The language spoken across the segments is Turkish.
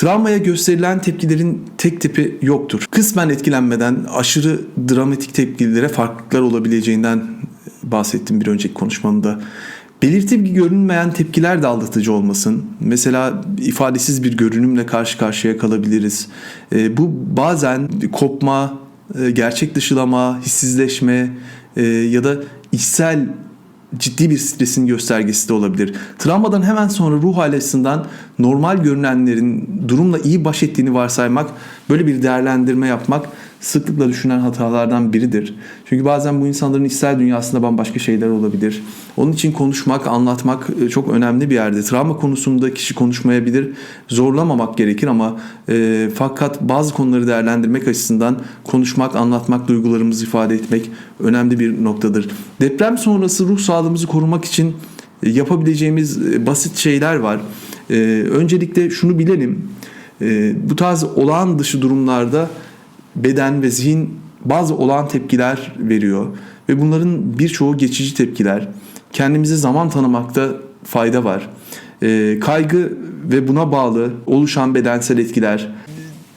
Travmaya gösterilen tepkilerin tek tipi yoktur. Kısmen etkilenmeden aşırı dramatik tepkilere farklılıklar olabileceğinden bahsettim bir önceki konuşmamda. Belirti görünmeyen tepkiler de aldatıcı olmasın. Mesela ifadesiz bir görünümle karşı karşıya kalabiliriz. E, bu bazen kopma, e, gerçek dışılama, hissizleşme e, ya da içsel ciddi bir stresin göstergesi de olabilir. Travmadan hemen sonra ruh açısından normal görünenlerin durumla iyi baş ettiğini varsaymak, böyle bir değerlendirme yapmak sıklıkla düşünen hatalardan biridir. Çünkü bazen bu insanların içsel dünyasında bambaşka şeyler olabilir. Onun için konuşmak, anlatmak e, çok önemli bir yerde. Travma konusunda kişi konuşmayabilir, zorlamamak gerekir ama e, fakat bazı konuları değerlendirmek açısından konuşmak, anlatmak, duygularımızı ifade etmek önemli bir noktadır. Deprem sonrası ruh sağlığımızı korumak için e, yapabileceğimiz e, basit şeyler var. E, öncelikle şunu bilelim. E, bu tarz olağan dışı durumlarda beden ve zihin bazı olağan tepkiler veriyor ve bunların birçoğu geçici tepkiler. Kendimize zaman tanımakta fayda var. E, kaygı ve buna bağlı oluşan bedensel etkiler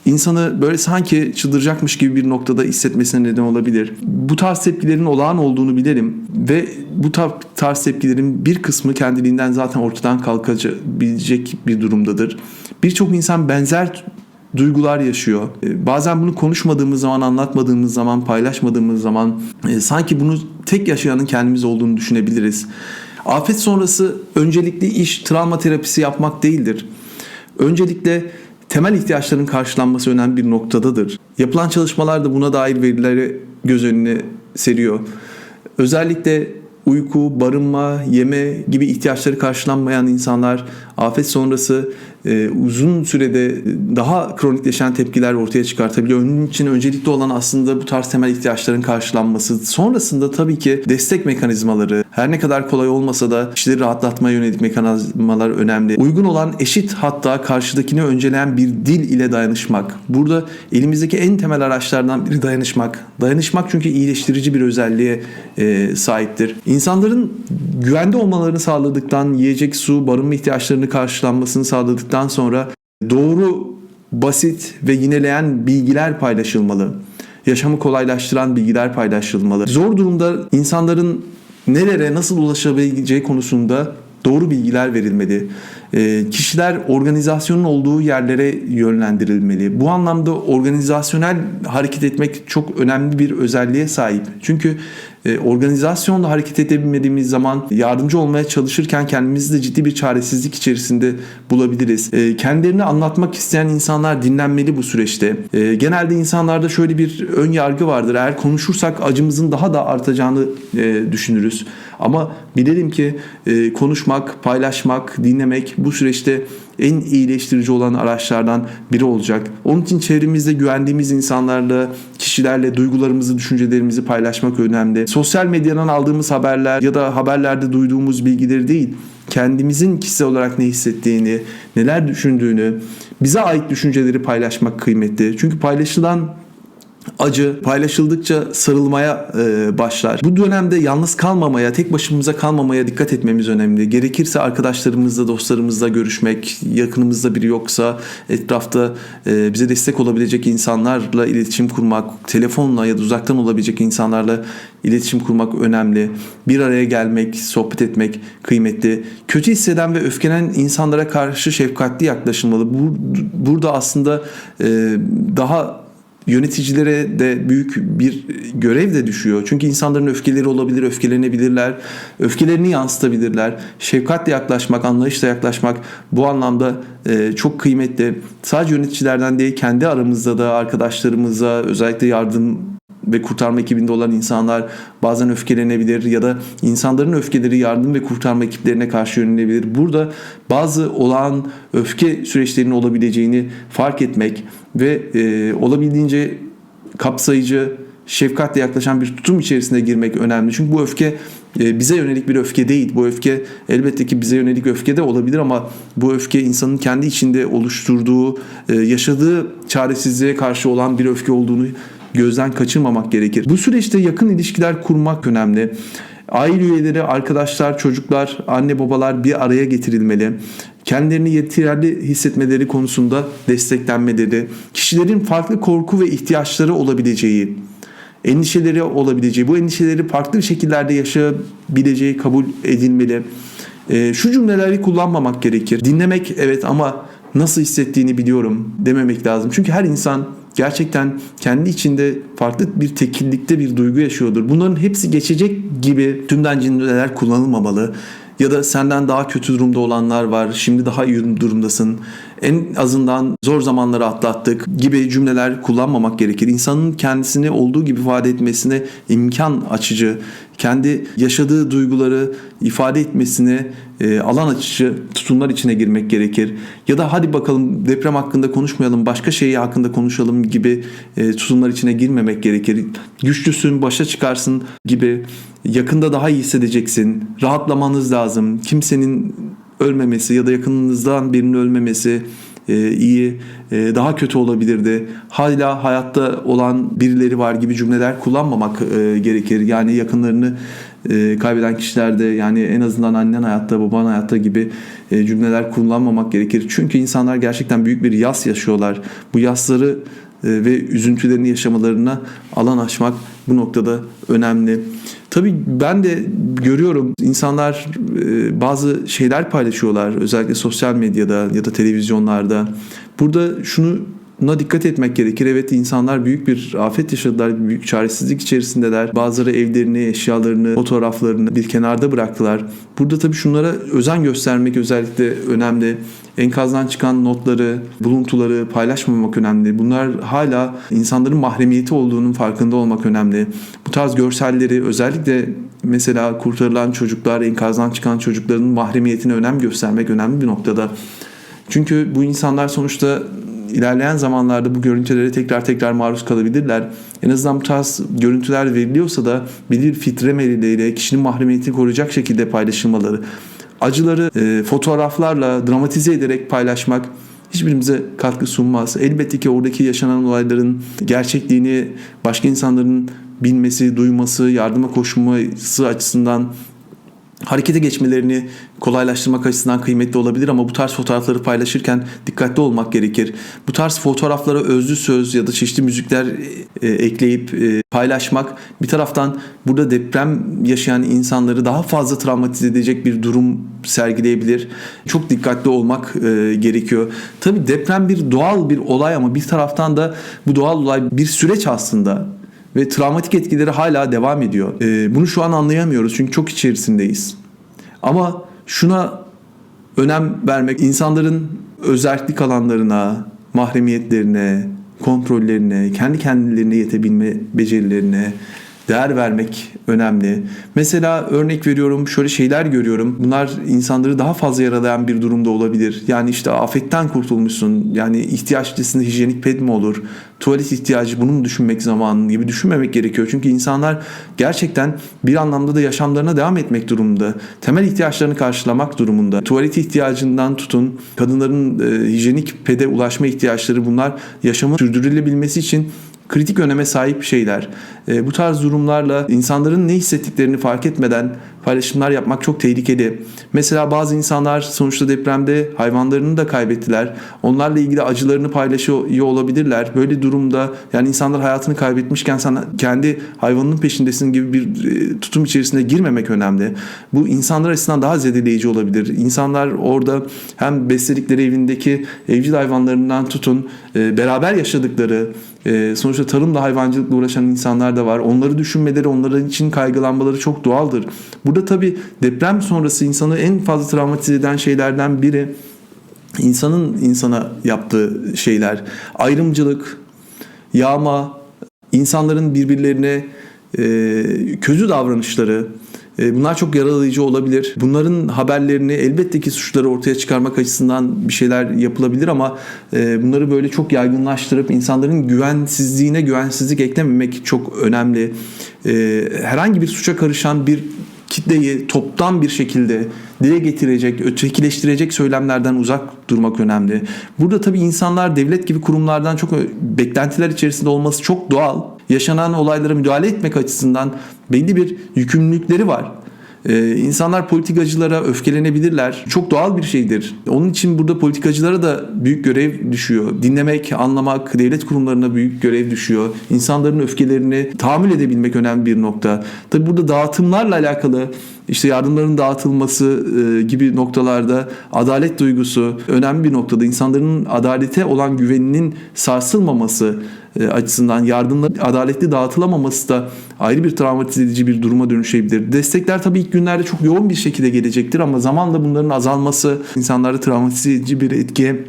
insanı böyle sanki çıldıracakmış gibi bir noktada hissetmesine neden olabilir. Bu tarz tepkilerin olağan olduğunu bilelim ve bu tarz tepkilerin bir kısmı kendiliğinden zaten ortadan kalkabilecek bir durumdadır. Birçok insan benzer duygular yaşıyor. E, bazen bunu konuşmadığımız zaman, anlatmadığımız zaman, paylaşmadığımız zaman e, sanki bunu tek yaşayanın kendimiz olduğunu düşünebiliriz. Afet sonrası öncelikli iş travma terapisi yapmak değildir. Öncelikle temel ihtiyaçların karşılanması önemli bir noktadadır. Yapılan çalışmalar da buna dair verileri göz önüne seriyor. Özellikle uyku, barınma, yeme gibi ihtiyaçları karşılanmayan insanlar afet sonrası e, uzun sürede daha kronikleşen tepkiler ortaya çıkartabiliyor. Onun için öncelikli olan aslında bu tarz temel ihtiyaçların karşılanması. Sonrasında tabii ki destek mekanizmaları her ne kadar kolay olmasa da kişileri rahatlatmaya yönelik mekanizmalar önemli. Uygun olan eşit hatta karşıdakini önceleyen bir dil ile dayanışmak. Burada elimizdeki en temel araçlardan biri dayanışmak. Dayanışmak çünkü iyileştirici bir özelliğe e, sahiptir. İnsanların güvende olmalarını sağladıktan, yiyecek, su, barınma ihtiyaçlarını karşılanmasını sağladıktan sonra doğru, basit ve yineleyen bilgiler paylaşılmalı. Yaşamı kolaylaştıran bilgiler paylaşılmalı. Zor durumda insanların nelere nasıl ulaşabileceği konusunda doğru bilgiler verilmeli. E, kişiler organizasyonun olduğu yerlere yönlendirilmeli. Bu anlamda organizasyonel hareket etmek çok önemli bir özelliğe sahip. Çünkü e, organizasyonla hareket edebilmediğimiz zaman yardımcı olmaya çalışırken kendimizi de ciddi bir çaresizlik içerisinde bulabiliriz. E, kendilerini anlatmak isteyen insanlar dinlenmeli bu süreçte. E, genelde insanlarda şöyle bir ön yargı vardır. Eğer konuşursak acımızın daha da artacağını e, düşünürüz. Ama bilelim ki konuşmak, paylaşmak, dinlemek bu süreçte en iyileştirici olan araçlardan biri olacak. Onun için çevremizde güvendiğimiz insanlarla, kişilerle duygularımızı, düşüncelerimizi paylaşmak önemli. Sosyal medyadan aldığımız haberler ya da haberlerde duyduğumuz bilgileri değil, kendimizin kişisel olarak ne hissettiğini, neler düşündüğünü, bize ait düşünceleri paylaşmak kıymetli. Çünkü paylaşılan acı paylaşıldıkça sarılmaya e, başlar. Bu dönemde yalnız kalmamaya, tek başımıza kalmamaya dikkat etmemiz önemli. Gerekirse arkadaşlarımızla, dostlarımızla görüşmek, yakınımızda biri yoksa etrafta e, bize destek olabilecek insanlarla iletişim kurmak, telefonla ya da uzaktan olabilecek insanlarla iletişim kurmak önemli. Bir araya gelmek, sohbet etmek kıymetli. Kötü hisseden ve öfkelenen insanlara karşı şefkatli yaklaşılmalı. Burada aslında e, daha yöneticilere de büyük bir görev de düşüyor. Çünkü insanların öfkeleri olabilir, öfkelenebilirler, öfkelerini yansıtabilirler. Şefkatle yaklaşmak, anlayışla yaklaşmak bu anlamda e, çok kıymetli. Sadece yöneticilerden değil, kendi aramızda da arkadaşlarımıza özellikle yardım ve kurtarma ekibinde olan insanlar bazen öfkelenebilir ya da insanların öfkeleri yardım ve kurtarma ekiplerine karşı yönelebilir. Burada bazı olağan öfke süreçlerinin olabileceğini fark etmek ve e, olabildiğince kapsayıcı, şefkatle yaklaşan bir tutum içerisinde girmek önemli. Çünkü bu öfke e, bize yönelik bir öfke değil. Bu öfke elbette ki bize yönelik öfke de olabilir ama bu öfke insanın kendi içinde oluşturduğu, e, yaşadığı çaresizliğe karşı olan bir öfke olduğunu gözden kaçırmamak gerekir. Bu süreçte yakın ilişkiler kurmak önemli. Aile üyeleri, arkadaşlar, çocuklar, anne babalar bir araya getirilmeli. kendilerini yeterli hissetmeleri konusunda desteklenmeleri, kişilerin farklı korku ve ihtiyaçları olabileceği, endişeleri olabileceği, bu endişeleri farklı şekillerde yaşayabileceği kabul edilmeli. Ee, şu cümleleri kullanmamak gerekir. Dinlemek evet ama nasıl hissettiğini biliyorum dememek lazım. Çünkü her insan gerçekten kendi içinde farklı bir tekillikte bir duygu yaşıyordur. Bunların hepsi geçecek gibi tümden cümleler kullanılmamalı. Ya da senden daha kötü durumda olanlar var, şimdi daha iyi durumdasın. En azından zor zamanları atlattık gibi cümleler kullanmamak gerekir. İnsanın kendisini olduğu gibi ifade etmesine imkan açıcı, kendi yaşadığı duyguları ifade etmesine e, alan açıcı tutumlar içine girmek gerekir. Ya da hadi bakalım deprem hakkında konuşmayalım, başka şeyi hakkında konuşalım gibi e, tutumlar içine girmemek gerekir. Güçlüsün, başa çıkarsın gibi yakında daha iyi hissedeceksin. Rahatlamanız lazım. Kimsenin ölmemesi ya da yakınınızdan birinin ölmemesi e, iyi, e, daha kötü olabilirdi. Hala hayatta olan birileri var gibi cümleler kullanmamak e, gerekir. Yani yakınlarını e, kaybeden kişilerde yani en azından annen hayatta, baban hayatta gibi cümleler kullanmamak gerekir. Çünkü insanlar gerçekten büyük bir yas yaşıyorlar. Bu yasları ve üzüntülerini yaşamalarına alan açmak bu noktada önemli. Tabii ben de görüyorum insanlar e, bazı şeyler paylaşıyorlar özellikle sosyal medyada ya da televizyonlarda. Burada şunu Buna dikkat etmek gerekir. Evet insanlar büyük bir afet yaşadılar, büyük çaresizlik içerisindeler. Bazıları evlerini, eşyalarını, fotoğraflarını bir kenarda bıraktılar. Burada tabii şunlara özen göstermek özellikle önemli. Enkazdan çıkan notları, buluntuları paylaşmamak önemli. Bunlar hala insanların mahremiyeti olduğunun farkında olmak önemli. Bu tarz görselleri özellikle mesela kurtarılan çocuklar, enkazdan çıkan çocukların mahremiyetine önem göstermek önemli bir noktada. Çünkü bu insanlar sonuçta ilerleyen zamanlarda bu görüntülere tekrar tekrar maruz kalabilirler. En azından bu tarz görüntüler veriliyorsa da bir filtremeliyle kişinin mahremiyetini koruyacak şekilde paylaşılmaları. Acıları e, fotoğraflarla dramatize ederek paylaşmak hiçbirimize katkı sunmaz. Elbette ki oradaki yaşanan olayların gerçekliğini başka insanların bilmesi, duyması, yardıma koşması açısından harekete geçmelerini kolaylaştırmak açısından kıymetli olabilir ama bu tarz fotoğrafları paylaşırken dikkatli olmak gerekir. Bu tarz fotoğraflara özlü söz ya da çeşitli müzikler e, ekleyip e, paylaşmak bir taraftan burada deprem yaşayan insanları daha fazla travmatize edecek bir durum sergileyebilir. Çok dikkatli olmak e, gerekiyor. Tabi deprem bir doğal bir olay ama bir taraftan da bu doğal olay bir süreç aslında ve travmatik etkileri hala devam ediyor. Ee, bunu şu an anlayamıyoruz çünkü çok içerisindeyiz. Ama şuna önem vermek, insanların özellik alanlarına, mahremiyetlerine, kontrollerine, kendi kendilerine yetebilme becerilerine değer vermek önemli. Mesela örnek veriyorum şöyle şeyler görüyorum. Bunlar insanları daha fazla yaralayan bir durumda olabilir. Yani işte afetten kurtulmuşsun. Yani ihtiyaç listesinde hijyenik ped mi olur? Tuvalet ihtiyacı bunu mu düşünmek zamanı gibi düşünmemek gerekiyor. Çünkü insanlar gerçekten bir anlamda da yaşamlarına devam etmek durumunda. Temel ihtiyaçlarını karşılamak durumunda. Tuvalet ihtiyacından tutun kadınların e, hijyenik pede ulaşma ihtiyaçları bunlar yaşamın sürdürülebilmesi için kritik öneme sahip şeyler. E, bu tarz durumlarla insanların ne hissettiklerini fark etmeden paylaşımlar yapmak çok tehlikeli. Mesela bazı insanlar sonuçta depremde hayvanlarını da kaybettiler. Onlarla ilgili acılarını paylaşıyor olabilirler. Böyle durumda yani insanlar hayatını kaybetmişken sen kendi hayvanının peşindesin gibi bir e, tutum içerisine girmemek önemli. Bu insanlar açısından daha zedeleyici olabilir. İnsanlar orada hem besledikleri evindeki evcil hayvanlarından tutun e, beraber yaşadıkları e, sonuçta tarımla hayvancılıkla uğraşan insanlar da var. Onları düşünmeleri, onların için kaygılanmaları çok doğaldır. Burada tabii deprem sonrası insanı en fazla travmatize eden şeylerden biri insanın insana yaptığı şeyler. Ayrımcılık, yağma, insanların birbirlerine e, kötü davranışları, Bunlar çok yaralayıcı olabilir. Bunların haberlerini elbette ki suçları ortaya çıkarmak açısından bir şeyler yapılabilir ama e, bunları böyle çok yaygınlaştırıp insanların güvensizliğine güvensizlik eklememek çok önemli. E, herhangi bir suça karışan bir kitleyi toptan bir şekilde dile getirecek, ötekileştirecek söylemlerden uzak durmak önemli. Burada tabii insanlar devlet gibi kurumlardan çok beklentiler içerisinde olması çok doğal. Yaşanan olaylara müdahale etmek açısından belli bir yükümlülükleri var. Ee, insanlar politikacılara öfkelenebilirler. Çok doğal bir şeydir. Onun için burada politikacılara da büyük görev düşüyor. Dinlemek, anlamak, devlet kurumlarına büyük görev düşüyor. İnsanların öfkelerini tahammül edebilmek önemli bir nokta. Tabi burada dağıtımlarla alakalı işte yardımların dağıtılması e, gibi noktalarda adalet duygusu önemli bir noktada. İnsanların adalete olan güveninin sarsılmaması e, açısından yardımların adaletli dağıtılamaması da ayrı bir travmatize edici bir duruma dönüşebilir. Destekler tabii ilk günlerde çok yoğun bir şekilde gelecektir ama zamanla bunların azalması insanlarda travmatize edici bir etkiye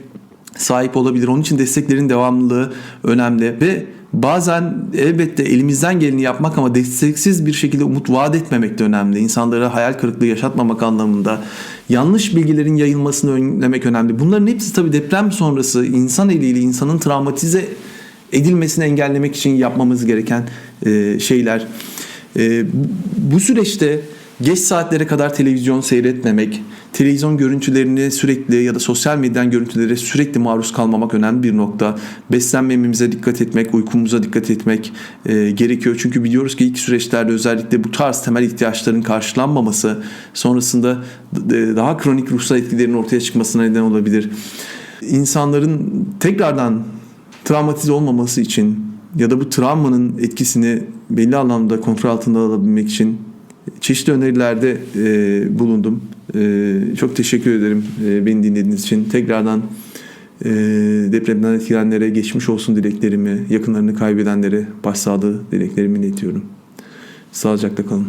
sahip olabilir. Onun için desteklerin devamlılığı önemli ve bazen elbette elimizden geleni yapmak ama desteksiz bir şekilde umut vaat etmemek de önemli. İnsanlara hayal kırıklığı yaşatmamak anlamında yanlış bilgilerin yayılmasını önlemek önemli. Bunların hepsi tabii deprem sonrası insan eliyle insanın travmatize edilmesini engellemek için yapmamız gereken şeyler. Bu süreçte geç saatlere kadar televizyon seyretmemek, televizyon görüntülerini sürekli ya da sosyal medyadan görüntülere sürekli maruz kalmamak önemli bir nokta. Beslenmemize dikkat etmek, uykumuza dikkat etmek e, gerekiyor. Çünkü biliyoruz ki ilk süreçlerde özellikle bu tarz temel ihtiyaçların karşılanmaması sonrasında e, daha kronik ruhsal etkilerin ortaya çıkmasına neden olabilir. İnsanların tekrardan travmatize olmaması için ya da bu travmanın etkisini belli anlamda kontrol altında alabilmek için çeşitli önerilerde e, bulundum. E, çok teşekkür ederim e, beni dinlediğiniz için. Tekrardan e, depremden etkilenenlere geçmiş olsun dileklerimi, yakınlarını kaybedenlere başsağlığı dileklerimi iletiyorum. Sağlıcakla kalın.